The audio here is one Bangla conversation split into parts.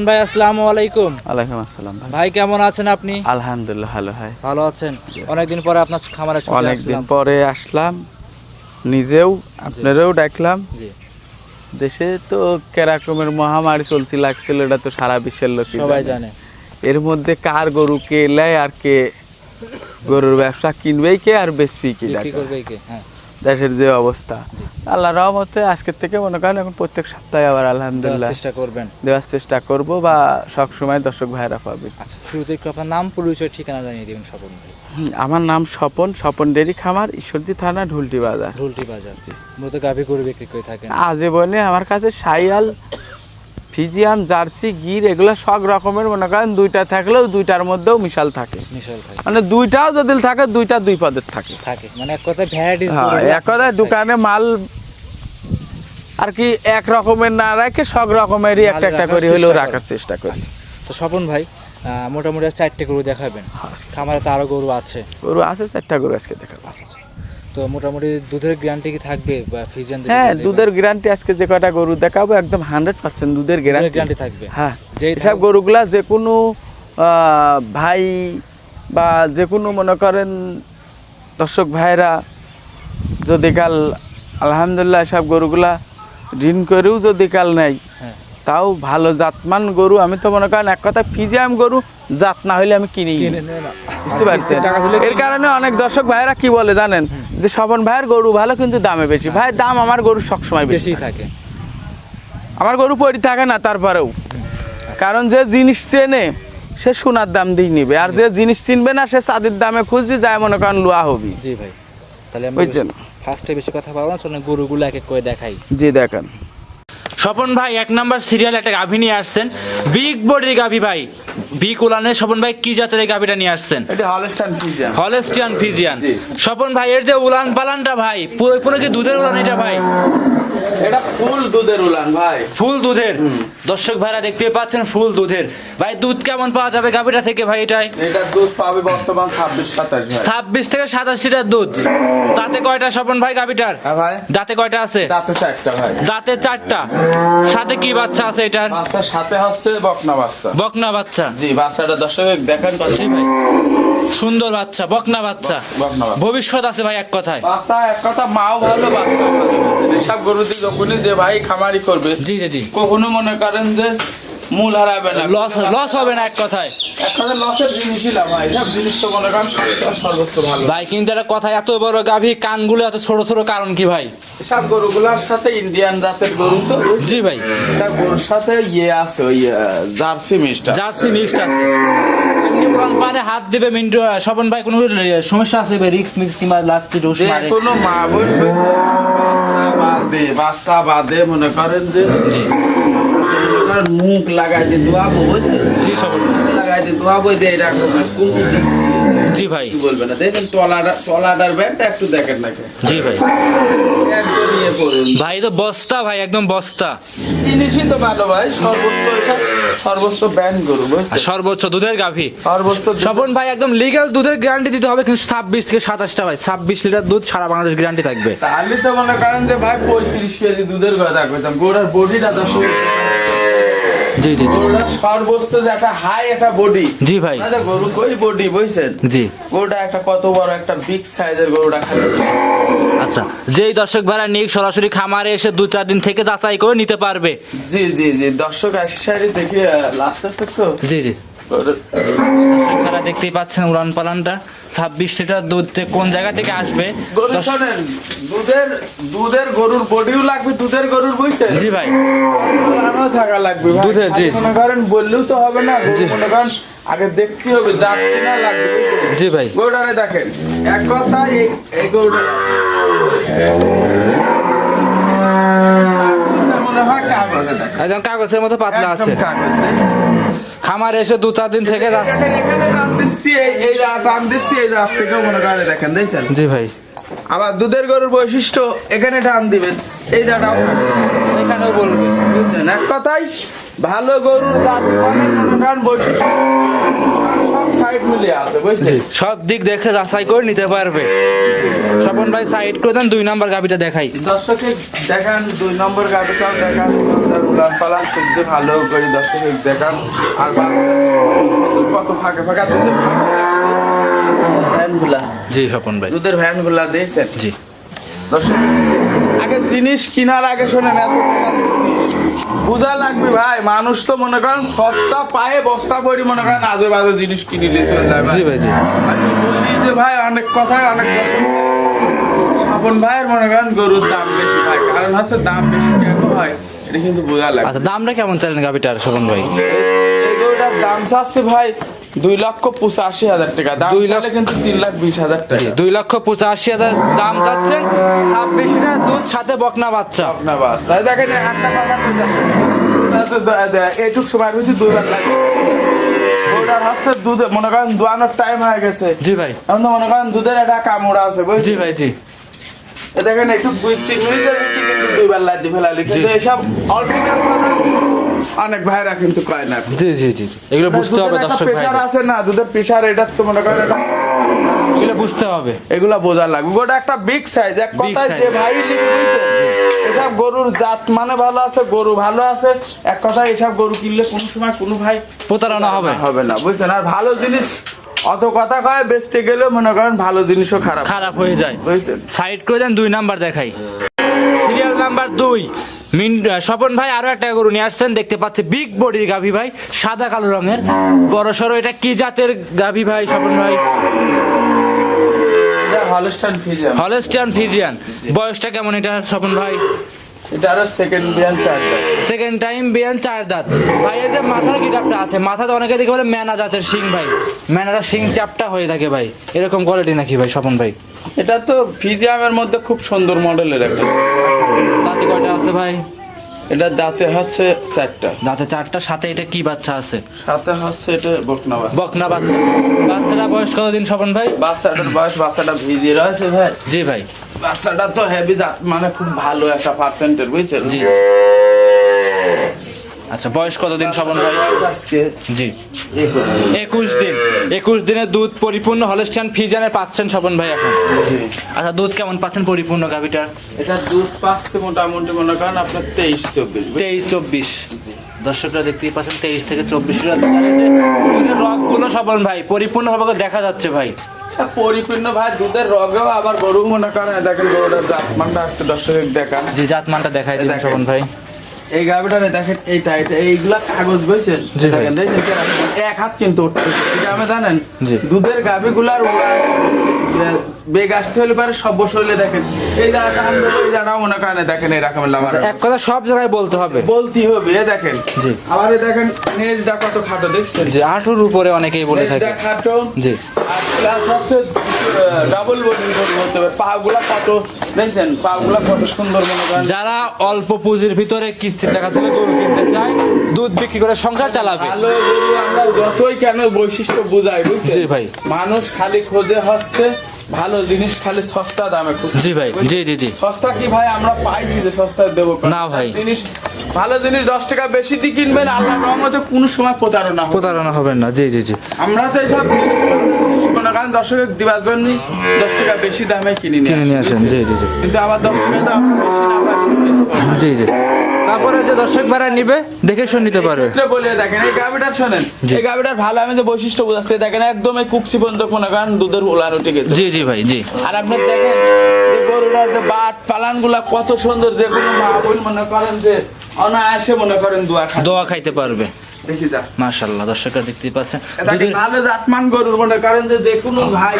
স্বপন ভাই? আসসালামু আলাইকুম। আলাইকুম আসসালাম ভাই। ভাই কেমন আছেন আপনি? আলহামদুলিল্লাহ ভালো হয় ভালো আছেন? অনেকদিন পরে আপনার খামারে ছুটে অনেকদিন পরে আসলাম নিজেও আপনারাও ডাকলাম। জি। দেশে তো কেরকমের মহামারী চলতে লাগছিল এটা তো সারা বিশ্বের লোক সবাই জানে। এর মধ্যে কার গরু কে নেয় আর কে গরুর ব্যবসা কিনবেই কে আর বেচবি কি করবে কে হ্যাঁ। দেশের যে অবস্থা। আল্লাহ রহমতে আজকের থেকে মনে করেন এখন প্রত্যেক সপ্তাহে আবার আলহামদুলিল্লাহ চেষ্টা করবেন। দেওয়ার চেষ্টা করব বা সব সময় দর্শক ভাইরা পাবে। আচ্ছা শুরুতে একটু আপনার নাম পরিচয় ঠিকানা জানিয়ে দিবেন স্বপন আমার নাম স্বপন স্বপন ডেরি খামার ঈশ্বরদী থানা ঢুলটি বাজার। ঢুলটি বাজার জি। মূলত গাভী গরু বিক্রি করে থাকেন। আজে বলে আমার কাছে সাইয়াল ফিজিয়ান জার্সি গির এগুলো সব রকমের মনে করেন দুইটা থাকলেও দুইটার মধ্যেও মিশাল থাকে। মিশাল থাকে। মানে দুইটাও যদি থাকে দুইটা দুই পদের থাকে। থাকে। মানে এক কথায় ভ্যারাইটিস হ্যাঁ এক কথায় দোকানে মাল আর কি এক রকমের না রাখে সব রকমেরই একটা একটা করে হলেও রাখার চেষ্টা করি। তো স্বপন ভাই মোটামুটি চারটে গরু দেখাবেন। খামারে তো আরও গরু আছে। গরু আছে চারটা গরু আজকে দেখাবো। আচ্ছা আচ্ছা। তো মোটামুটি দুধের গ্যারান্টি কি থাকবে বা হ্যাঁ দুধের গ্যারান্টি আজকে যে কটা গরু দেখাবো একদম হান্ড্রেড পার্সেন্ট দুধের গ্যারান্টি গ্যারান্টি থাকবে। হ্যাঁ গরুগুলা যে কোনো ভাই বা যে কোনো মনে করেন দর্শক ভাইরা যদি কাল আলহামদুলিল্লাহ সব গরুগুলা ঋণ করেও যদি কাল নেয় হ্যাঁ। তাও ভালো জাতমান গরু আমি তো মনে করেন এক কথা ফিজিয়াম গরু জাত না হলে আমি কিনি। বুঝতে দিলে এর কারণে অনেক দর্শক ভাইরা কি বলে জানেন? যে স্বপন ভাইয়ের গরু ভালো কিন্তু দামে বেশি। ভাই দাম আমার গরু সবসময় বেশি থাকে। আমার গরু পরি থাকে না তারপরেও। কারণ যে জিনিস চেনে সে সোনার দাম দিয়ে নিবে। আর যে জিনিস চিনবে না সে চাঁদের দামে খুঁজবি যায় মনে করেন লোয়া হবি। জি ভাই। তাহলে বুঝছেন? ফার্স্টে বেশি কথা বলব না গরুগুলো এক এক করে দেখাই। জি দেখেন। স্বপন ভাই এক নাম্বার সিরিয়াল একটা গাভী নিয়ে আসছেন। বিগ বডির গাভী ভাই। বিগ উলানের স্বপন ভাই কি জাতের এই গাভীটা নিয়ে আসছেন? এটা Holstein Friesian Holstein Friesian Swapan ভাই এর যে উলান পালানটা ভাই পুরো পুরো কি দুধের উলান এটা ভাই? এটা ফুল দুধের উলান ভাই। ফুল দুধের? দর্শক ভাইরা দেখতে পাচ্ছেন ফুল দুধের। ভাই দুধ কেমন পাওয়া যাবে গাভীটা থেকে ভাই এটাই? এটা দুধ পাবে বর্তমান ছাব্বিশ সাতাশ ছাব্বিশ থেকে সাতাশ লিটার দুধ। তাতে কয়টা স্বপন ভাই গাভীটার? হ্যাঁ ভাই। দাঁতে কয়টা আছে? চারটা ভাই। দাঁতে চারটা। সাথে কি বাচ্চা আছে এটার? বাচ্চার সাথে হচ্ছে বকনা বাচ্চা। বকনা বাচ্চা। জি বাচ্চাটা দর্শক দেখেন ভাই। সুন্দর বাচ্চা বকনা বাচ্চা। ভবিষ্যৎ আছে ভাই এক কথায়। বাচ্চা এক কথা মাও ভালো বাচ্চা। সব গরু যখনই যে ভাই খামারি করবে। জি জি জি। কখনো মনে করেন যে মূল হারাবে না। লস লস হবে না এক কথায়। এক কথা লসের জিনিসই না ভাই সব জিনিস তো মনে করেন সর্বোচ্চ ভালো। ভাই কিন্তু একটা কথা এত বড় গাভী কানগুলো এত ছোট ছোট কারণ কি ভাই? সব গরুগুলোর সাথে ইন্ডিয়ান জাতের গরু তো। জি ভাই। এটা গরুর সাথে ইয়ে আছে ওই জার্সি মিষ্টা জার্সি মিক্সড আছে। পারে হাত দিবে মিন্টু স্বপন ভাই কোনো সমস্যা আছে ভাই? রিক্স মিক্স কিংবা লাত্তি ডোস মারে। কোনো মা বাচ্চা বাদে বাচ্চা বাদে মনে করেন যে জি মুখ লাগাই দিয়ে বুঝলেন জি স্বপন ভাই। মুখ লাগাই দিয়ে যে এরকম কোন জি ভাই। কি বলবে না। দেখেন তলাটা তলাটার ব্যাগটা একটু দেখেন না জি ভাই। ভাই তো বস্তা ভাই একদম বস্তা। জিনিসই তো ভালো ভাই। সর্বোচ্চ সর্বোচ্চ ব্যান গরু সর্বোচ্চ দুধের গাভী। সর্বোচ্চ স্বপন ভাই একদম লিগ্যাল দুধের গ্যারান্টি দিতে হবে কিন্তু ছাব্বিশ থেকে সাতাশটা ভাই। ছাব্বিশ লিটার দুধ সারা বাংলাদেশ গ্যারান্টি থাকবে। তাহলে তো মনে করেন যে ভাই পঁয়ত্রিশ কেজি দুধের কথা কইতাম। গোড়ার বডিটা তো জি জি সর্বোচ্চ যে একটা হাই একটা বডি জি ভাই। গরু কই বডি বুঝছেন? জি। গরুটা একটা কত বড় একটা বিগ সাইজের গরুটা আচ্ছা যেই দর্শক ভাড়া নিয়ে সরাসরি খামারে এসে দু চার দিন থেকে যাচাই করে নিতে পারবে। জি জি জি। দর্শক আশারি দেখে লাস্ট জি জি। দর্শক ভাড়া দেখতেই পাচ্ছেন উড়ান পালানটা ছাব্বিশ লিটার দুধ থেকে কোন জায়গা থেকে আসবে? দুধের দুধের গরুর বডিও লাগবে দুধের গরুর বুঝছেন? জি ভাই। থাকা লাগবে। দুধের, জি। মনে করেন বললেও তো হবে না মনে করেন আগে দেখতে হবে যাচ্ছে না লাগবে জি ভাই। গরুটারে দেখেন এক কথা এই এই গরুটা মনে হয় কাগজে দেখেন। একদম কাগজের মতো পাতলা আছে। কাগজ। খামারে এসে দু চার দিন থেকে দেখেন দেখছেন? জি ভাই। আবার দুধের গরুর বৈশিষ্ট্য এখানে টান দিবেন এই দাটাও এখানেও বলবে। বুঝলেন? এক কথাই ভালো গরুর জাত বৈশিষ্ট্য। সাইড মিলে আছে বুঝছেন সব দিক দেখে যাচাই করে নিতে পারবে। স্বপন ভাই সাইড করে দেন দুই নাম্বার গাভিটা দেখাই। দর্শকে দেখান দুই নম্বর গাড়িটাও দেখান সুন্দর উলান পালান শুদ্ধ ভালো করে দর্শকে দেখান। আর কত ফাঁকে ফাঁকা দুধের ভ্যানগুলা জি স্বপন ভাই। দুধের ভ্যানগুলা দিয়েছেন। জি। দর্শক জিনিস কেনার আগে শোনেন এত বুঝা লাগবে ভাই মানুষ তো মনে করেন সস্তা পায়ে বস্তা পরি মনে করেন আজে বাজে জিনিস কিনে নিয়েছে জি ভাই জি। আমি বলি যে ভাই অনেক কথায় অনেক স্বপন ভাইয়ের মনে করেন গরুর দাম বেশি ভাই কারণ হচ্ছে দাম বেশি কেন হয় এটা কিন্তু বোঝা লাগে আচ্ছা দামটা কেমন চাইলেন গাভিটার স্বপন ভাই? এই গরুটার দাম চাচ্ছে ভাই দুই লক্ষ পঁচাশি হাজার টাকা। দাম দুই লাখ- কিন্তু তিন লাখ বিশ হাজার টাকা। দুই লক্ষ পঁচাশি হাজার দাম চাচ্ছেন ছাব্বিশ লিটার দুধ সাথে বকনা বাচ্চা। না বাস তাই দেখেন একটা কথা এইটুক সময় হচ্ছে দুই লাখ ওটার হচ্ছে দুধ মনে করেন দোয়ানোর টাইম হয়ে গেছে। জি ভাই। এখন মনে করেন দুধের একটা কামড় আছে জি ভাই জি। এ দেখেন একটু দুই তিন মিনিটের ভিতরে কিন্তু দুইবার লাদি ফেলালি কিন্তু এইসব অল্পিটার কথা অনেক ভাইরা কিন্তু কয় না। জি জি জি জি। এগুলো বুঝতে হবে দর্শক ভাই প্রেশার আছে না দুধের প্রেশার এটা তো মনে করেন এগুলো বুঝতে হবে। এগুলা বোঝা লাগবে। ওটা একটা বিগ সাইজ এক কথায় যে ভাই এসব গরুর জাত মানে ভালো আছে গরু ভালো আছে এক কথায় এসব গরু কিনলে কোনো সময় কোনো ভাই প্রতারণা হবে। হবে না বুঝছেন? আর ভালো জিনিস অত কথা কয় বেচতে গেলেও মনে করেন ভালো জিনিসও খারাপ। খারাপ হয়ে যায়। সাইড করে দেন দুই নাম্বার দেখাই। সিরিয়াল নাম্বার দুই। মিন স্বপন ভাই আরও একটা গরু নিয়ে আসছেন দেখতে পাচ্ছে বিগ বডির গাভী ভাই সাদা কালো রঙের। বড় সড়ো এটা কি জাতের গাভী ভাই স্বপন ভাই? হলেস্টিয়ান ফিজিয়ান বয়সটা কেমন এটা স্বপন ভাই? সেকেন্ড টাইম বিয়ান চার দাঁত। ভাই এর যে মাথার গিটাপটা আছে মাথাতে অনেকে দেখে বলে ম্যানা জাতের শিং ভাই। চাপটা হয়ে থাকে ভাই। এরকম কোয়ালিটি নাকি ভাই স্বপন ভাই? এটা তো ফিজিয়ামের মধ্যে খুব সুন্দর মডেলের একটা। দাঁতে কয়টা আছে ভাই? এটা দাঁতে হচ্ছে চারটা। দাঁতে চারটা সাথে এটা কি বাচ্চা আছে? সাথে হচ্ছে এটা বকনা বাচ্চা। বকনা বাচ্চা। বাচ্চাটা বয়স কতদিন স্বপন ভাই? বাচ্চাটার বয়স বাচ্চাটা ভিজি রয়েছে ভাই। জি ভাই। বাচ্চাটা তো হেভি মানে খুব ভালো একটা পার্সেন্টের বুঝছেন? জি। আচ্ছা বয়স কতদিন স্বপন ভাই? জি। একুশ। দিন। একুশ দিনের দুধ পরিপূর্ণ হলস্টিয়ান ফিজানে পাচ্ছেন স্বপন ভাই এখন? আচ্ছা দুধ কেমন পাচ্ছেন পরিপূর্ণ গাভিটার? এটা দুধ পাচ্ছে মোটামুটি মনে করেন আপনার তেইশ চব্বিশ তেইশ চব্বিশ। দর্শকরা দেখতেই পাচ্ছেন তেইশ থেকে চব্বিশ রগগুলো স্বপন ভাই পরিপূর্ণ ভাবে দেখা যাচ্ছে ভাই। পরিপূর্ণ ভাই দুধের রগেও আবার গরু মনে করেন দেখেন গরুটার জাতমানটা একটু দর্শক দেখান। জি জাতমানটা দেখাই দিন। স্বপন ভাই। এই গাবিটারে দেখেন এইটা এটা এইগুলা কাগজ বইছেন? দেখেন এক হাত কিন্তু এটা আমি জানেন। দুধের গাভিগুলার বেগ আসতে হলে পারে সব বসে হলে দেখেন। এই জায়গাটা আমি দেবো, এই জায়গাটা মনে করেন দেখেন লাভার এক কথা সব জায়গায় বলতে হবে। বলতে হবে এ দেখেন। জি। আবার দেখেন কত খাটো দেখছেন? যে আটুর উপরে অনেকেই বলে থাকে। নেজটা খাটো। জি। আর প্লাস হচ্ছে ডাবল বডি বলতে হবে কত দেখছেন? পা গুলা কত সুন্দর মনে করেন। যারা অল্প পুঁজির ভিতরে কিস্তির টাকা তুলে গরু কিনতে চায় দুধ বিক্রি করে সংসার চালাবে। ভালো গরু আমরা যতই কেন বৈশিষ্ট্য বুঝাই বুঝছেন? জি ভাই। মানুষ খালি খোঁজে হচ্ছে ভালো জিনিস খালি সস্তা দামে জি ভাই জি জি জি। সস্তা কি ভাই? আমরা পাইছি যে সস্তায় দেবো। না ভাই। জিনিস ভালো জিনিস দশ টাকা বেশি দিয়ে কিনবেন আল্লাহ রহমতে কোনো সময় প্রতারণা প্রতারণা হবেন না জি জি জি। আমরা তো এইসব মনে করেন দর্শকের দিবার জন্য দশ টাকা বেশি দামে কিনে নিয়ে নিয়ে আসি, আসেন জি জি জি। কিন্তু আবার দশ টাকা বেশি না। জি জি। তারপরে যে দর্শক ভাড়া নিবে দেখে শুনে নিতে পারবে। বলে দেখেন এই গাভিটার শোনেন। এই গাভিটার ভালো আমি যে বৈশিষ্ট্য বোঝাচ্ছি দেখেন একদম এই কুকসি পর্যন্ত মনে করেন দুধের উলান উঠে গেছে। জি জি ভাই জি। আর আপনি দেখেন যে গরুটার যে বাট পালানগুলা কত সুন্দর যে কোনো মা বোন মনে করেন যে অনায়াসে মনে করেন দোয়া দোয়া খাইতে পারবে। মাশাল্লাহ দর্শকরা দেখতেই পাচ্ছেন। ভালো জাতমান গরুর মনে করেন যে যে কোনো ভাই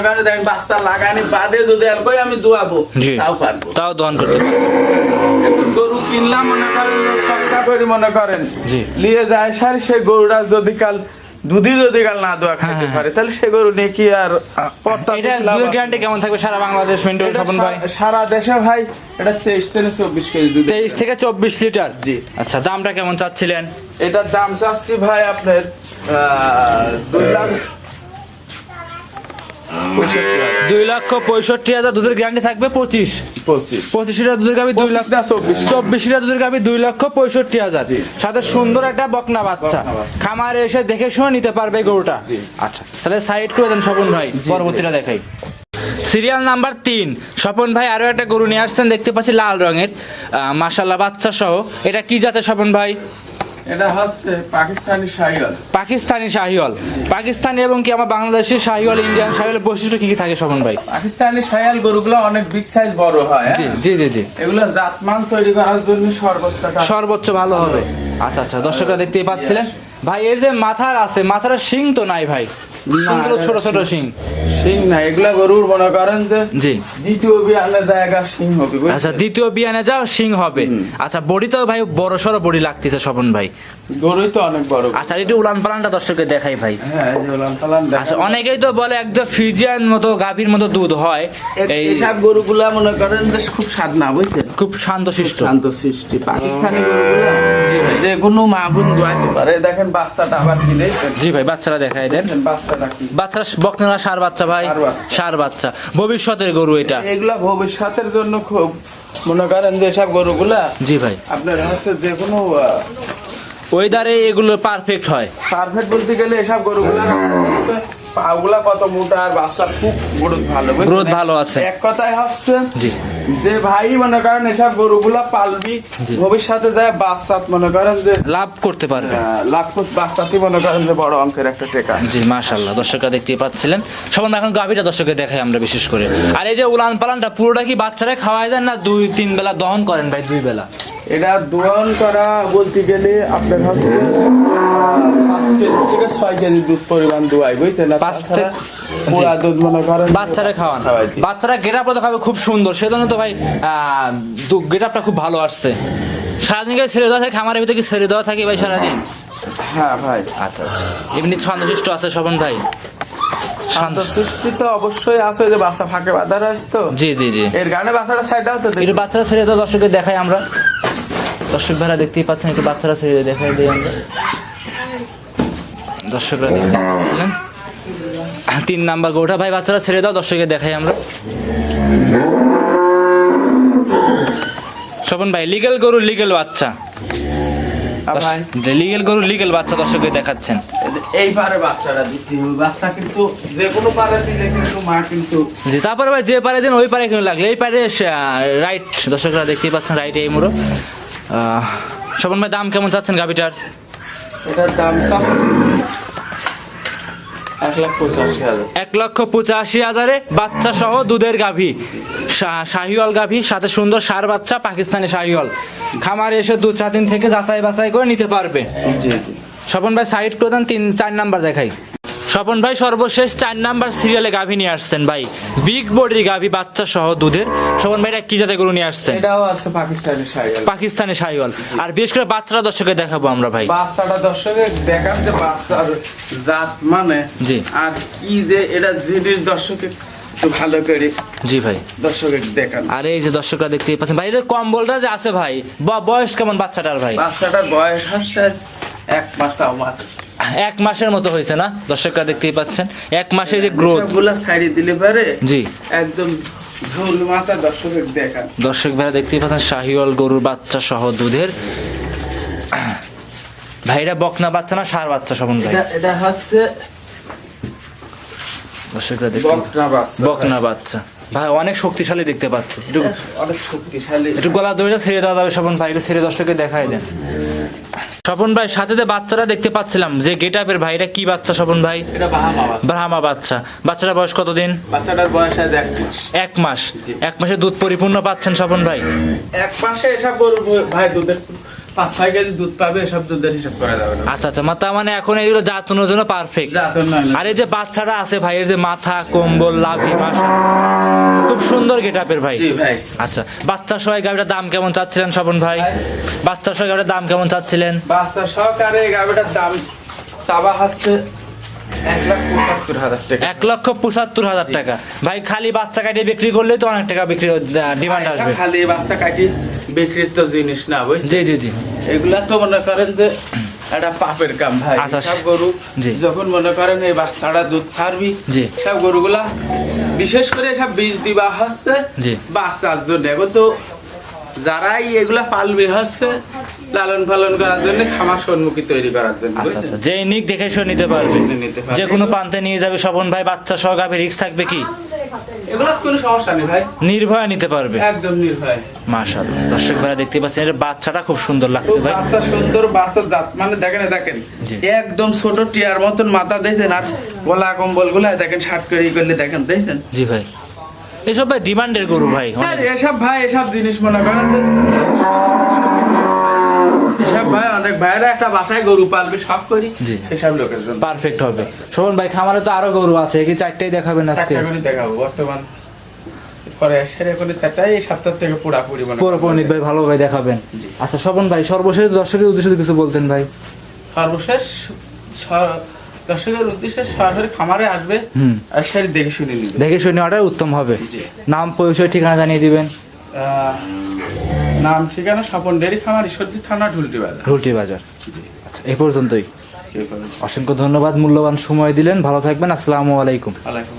মনে করেন দেখেন বাস্তা লাগানি বাদে যদি আর কই আমি দোয়াবো তাও পারব। তাও দোয়ান করতে এখন গরু কিনলাম মনে করেন সস্তা করে মনে করেন। জি। নিয়ে যায় সার সে গরুটা যদি কাল দুধই যদি কাল না দোয়া খাইতে হ্যাঁ, পারে তাহলে সে গরু নিয়ে কি আর পর্তা এটা দুধের গ্যারান্টি কেমন থাকবে সারা বাংলাদেশ মিন্টু স্বপন ভাই? সারা দেশে ভাই এটা তেইশ থেকে চব্বিশ কেজি দুধ তেইশ থেকে চব্বিশ লিটার? জি। আচ্ছা দামটা কেমন চাচ্ছিলেন? এটার দাম চাচ্ছি ভাই আপনার আহ, দুই লাখ। দুই লক্ষ পঁয়ষট্টি হাজার দুধের গ্যারান্টি থাকবে পঁচিশ। পঁচিশ। লিটার দুধের গাভি দুই লাখ চব্বিশ। লিটার দুধের গাভি দুই লক্ষ পঁয়ষট্টি হাজার। সাথে সুন্দর একটা বকনা বাচ্চা। খামারে এসে দেখে শুনে নিতে পারবে গরুটা। আচ্ছা তাহলে সাইড করে দেন স্বপন ভাই পরবর্তীটা দেখাই। সিরিয়াল নাম্বার তিন। স্বপন ভাই আরও একটা গরু নিয়ে আসছেন দেখতে পাচ্ছি লাল রঙের। মাসাল্লাহ বাচ্চা সহ। এটা কি জাতের স্বপন ভাই? এটা হচ্ছে পাকিস্তানি শাহিওয়াল। পাকিস্তানি এবং কি আমার বাংলাদেশের শাহিওয়াল ইন্ডিয়ান শাহিওয়ালের বৈশিষ্ট্য কি কি থাকে স্বপন ভাই? পাকিস্তানি সাইয়াল গরুগুলো অনেক বিগ সাইজ বড় হয় জি হ্যাঁ? জি জি জি এগুলো জাতমান তৈরি করার জন্য সর্বোচ্চ সর্বোচ্চ ভালো হবে। আচ্ছা আচ্ছা দর্শকরা দেখতেই পাচ্ছিলেন। ভাই এর যে মাথার আছে মাথার শিং তো নাই ভাই। শিংগুলো ছোট ছোট শিং। সিং না এগুলা গরুর মনে করেন যে জি। দ্বিতীয় বিয়ানের জায়গা সিং হবে আচ্ছা দ্বিতীয় বিয়ানে যাও শিং হবে। আচ্ছা বডি তো ভাই বড় সড়ো বডি লাগতেছে স্বপন ভাই। গরুই তো অনেক বড় আচ্ছা একটু উলান পালানটা দর্শককে দেখাই ভাই। হ্যাঁ উলান পালান আচ্ছা অনেকেই তো বলে একদম ফিজিয়ান মতো গাভীর মতো দুধ হয়। এই এইসব গরুগুলা মনে করেন যে খুব স্বাদ না বুঝছেন? খুব শান্তশিষ্ট। শান্ত সৃষ্টি পাকিস্তানি গরুগুলা জি ভাই। যে কোনো মা বোন পারে। দেখেন বাচ্চাটা আবার কি জি ভাই বাচ্চারা দেখাই দেন। দেখেন কি বাচ্চারা সার বাচ্চা ভাই। সার বাচ্চা। ভবিষ্যতের গরু এটা। এগুলা ভবিষ্যতের জন্য খুব মনে করেন যে সব গরুগুলা জি ভাই। আপনার হচ্ছে যে কোনো ওয়েদারে এগুলো পারফেক্ট হয়। পারফেক্ট বলতে গেলে এসব গরুগুলা পাগুলা কত মোটা আর বাচ্চা খুব গ্রোথ ভালো? Growth ভালো আছে। এক কথায় হচ্ছে জি। যে ভাই মনে করেন এসব গরুগুলা পালবি ভবিষ্যতে যায় বাচ্চা মনে করেন যে লাভ করতে পারবে। লাখ বাচ্চাতে মনে করেন যে বড় অঙ্কের একটা টেকা। জি মাশাল্লাহ দর্শকরা দেখতেই পাচ্ছিলেন। সবাই এখন গাভীটা দর্শককে দেখাই আমরা বিশেষ করে। আর এই যে উলান পালানটা পুরোটা কি বাচ্চারা খাওয়াই দেন না দুই তিন বেলা দহন করেন ভাই দুই বেলা? এটা দোয়ান করা বলতে গেলে আপনার হচ্ছে থেকে ছয় কেজি দুধ পরিমাণ দোয়াই বুঝছেন পুরা দুধ মনে করেন বাচ্চারা খাওয়ান। বাচ্চারা গেট তো খাবে খুব সুন্দর সেজন্য তো ভাই গেট আপটা খুব ভালো আসছে। সারাদিন ছেড়ে দেওয়া থাকে? খামারের ভিতরে কি ছেড়ে দেওয়া থাকে ভাই সারাদিন? হ্যাঁ ভাই। আচ্ছা আচ্ছা। এমনি আছে স্বপন ভাই। শান্ত সৃষ্টি তো অবশ্যই আছে যে বাচ্চা ফাঁকে তো। জি জি জি। এর গানে বাচ্চাটা তো দেখি। একটু ছেড়ে দাও দেখাই আমরা। দর্শক ভাইরা দেখতেই পাচ্ছেন একটু বাচ্চারা ছেড়ে দিয়ে দেখাই দিই আমরা। দর্শকরা দেখতে পাচ্ছিলেন। তিন নাম্বার গোটা ভাই বাচ্চারা ছেড়ে দাও দর্শককে দেখাই আমরা। স্বপন ভাই লিগেল গরু লিগেল বাচ্চা। আর ভাই? লিগেল গরু লিগেল বাচ্চা দর্শককে দেখাচ্ছেন। এই পারে বাচ্চাটা দিতে হবে। বাচ্চা কিন্তু যে কোনো পারে দিলে কিন্তু মা কিন্তু জি তারপরে ভাই যে পারে দিন ওই পারে কেন লাগলে। এই পারে রাইট দর্শকরা দেখতেই পাচ্ছেন রাইট এই মুড়ো। স্বপন ভাই দাম কেমন চাচ্ছেন গাভিটার? এটার দাম এক লক্ষ পঁচাশি হাজারে। বাচ্চা সহ দুধের গাভী। শাহিওয়াল গাভী সাথে সুন্দর সার বাচ্চা পাকিস্তানি শাহিওয়াল। খামারে এসে দু চার দিন থেকে যাচাই বাছাই করে নিতে পারবে। স্বপন ভাই সাইড করে দেন তিন চার নাম্বার দেখাই। স্বপন ভাই সর্বশেষ চার নাম্বার সিরিয়ালে গাভী নিয়ে আসছেন ভাই। বিগ বডির গাভী বাচ্চা সহ দুধের। স্বপন ভাই এটা কি জাতে গরু নিয়ে আসছেন? এটাও আছে পাকিস্তানি সাইকেল পাকিস্তানি শাহিওয়াল আর বিশেষ করে বাচ্চারা দর্শকে দেখাবো আমরা ভাই। বাচ্চাটা দর্শকের দেখান যে বাচ্চার জাত মানে জি। আর কি যে এটা জিনিস দর্শকে ভালো করে জি ভাই। দর্শকের দেখান। আর এই যে দর্শকরা দেখতেই পাচ্ছেন ভাই এটা কম্বলটা যে আছে ভাই ব- বয়স কেমন বাচ্চাটার ভাই? বাচ্চাটার বয়স হচ্ছে এক মাস তাও মাত্র। এক মাসের মতো হয়েছে না? দর্শকরা দেখতেই পাচ্ছেন। এক মাসে যে গ্রোথগুলা সাইডে দিলে পারে জি। একদম দর্শক ভাইরা দেখতেই পাচ্ছেন শাহিওয়াল গরুর বাচ্চা সহ দুধের। ভাইরা বকনা বাচ্চা না সার বাচ্চা স্বপন ভাই এটা হচ্ছে দর্শকরা দেখতে বকনা বাচ্চা। ভাই অনেক শক্তিশালী দেখতে পাচ্ছি। একটু অনেক শক্তিশালী। একটু গলা দড়িটা ছেড়ে দেওয়া যাবে স্বপন ভাই একটু ছেড়ে দর্শককে দেখাই দেন। স্বপন ভাই সাথে যে বাচ্চারা দেখতে পাচ্ছিলাম যে গেট আপের ভাই এটা কি বাচ্চা স্বপন ভাই? ব্রাহ্মা বাচ্চা। বাচ্চারা বয়স কতদিন? বাচ্চাটার বয়স আজ এক মাস। এক মাস। এক মাসে দুধ পরিপূর্ণ পাচ্ছেন স্বপন ভাই? এক মাসে এসব গরু ভাই দুধের পাঁচ ছয় কেজি দুধ পাবে সব দুধের হিসাব করা যাবে না। আচ্ছা আচ্ছা মাথা মানে এখন এগুলো জাতনের জন্য পারফেক্ট আর এই যে বাচ্চাটা আছে ভাই এর যে মাথা কম্বল লাভি মাসা খুব সুন্দর গেটাপের ভাই। ভাই। আচ্ছা বাচ্চা সবাই গাড়িটার দাম কেমন চাচ্ছিলেন স্বপন ভাই? বাচ্চা সবাই গাড়িটার দাম কেমন চাচ্ছিলেন? বাচ্চা সহকারে এই দাম চাবা হচ্ছে এক লক্ষ পঁচাত্তর হাজার টাকা ভাই খালি বাচ্চা কাটিয়ে বিক্রি করলেই তো অনেক টাকা বিক্রি ডিমান্ড আসবে খালি বাচ্চা কাটি বিক্রির তো জিনিস না বুঝছি জি জি জি এগুলা তো মনে করেন যে একটা পাপের কাম ভাই আচ্ছা, সব গরু। যখন মনে করেন এই বাচ্চাটা দুধ ছাড়বি। সব গরুগুলা বিশেষ করে সব বীজ দিবা হচ্ছে। বাচ্চার জন্য এখন তো যারাই এগুলা পালবে হচ্ছে লালন পালন করার জন্য খামার সম্মুখী তৈরি করার জন্য আচ্ছা আচ্ছা যে নিক দেখে শুনে নিতে পারবে। যে কোনো প্রান্তে নিয়ে যাবে স্বপন ভাই বাচ্চা সহ গাভী রিক্স থাকবে কি? এগুলো কোনো সমস্যা নেই ভাই। নির্ভয় নিতে পারবে। একদম নির্ভয়। মাশাআল্লাহ। দর্শক ভাইরা দেখতে পাচ্ছেন এর বাচ্চাটা খুব সুন্দর লাগছে ভাই। বাচ্চা সুন্দর বাচ্চা জাত। মানে দেখেন দেখেন একদম ছোট টিয়ার মতন মাথা দিয়েছেন আর গলা কম্বলগুলা দেখেন শার্ট করে করলে দেখেন দেখছেন? জি ভাই। এসব ভাই ডিমান্ডের গরু ভাই এসব ভাই এসব জিনিস মনে করেন এসব ভাই অনেক ভাইরা একটা বাসায় গরু পালবে সব করি জি। সেসব লোকের জন্য। পারফেক্ট হবে। শোভন ভাই খামারে তো আরও গরু আছে কি চারটাই দেখাবেন আজকে? দেখাবো বর্তমান পরে সেরে করে সেটাই সপ্তাহ থেকে পুরাপুরি মনে ভাই ভালোভাবে দেখাবেন। আচ্ছা ভাই সর্বশেষ দর্শকের উদ্দেশ্যে কিছু বলতেন ভাই। সর্বশেষ দর্শকের উদ্দেশ্যে সরাসরি খামারে আসবে আর দেখে শুনে নিবে। দেখে শুনে নেওয়াটাই উত্তম হবে। নাম পরিচয় ঠিকানা জানিয়ে দিবেন। আহ, নাম ঠিকানা স্বপন ডেরি খামার ঈশ্বরদী থানা ঢুলটি বাজার। রুটি বাজার। আচ্ছা এই পর্যন্তই। অসংখ্য ধন্যবাদ মূল্যবান সময় দিলেন। ভালো থাকবেন। আসসালামু আলাইকুম। আলাইকুম।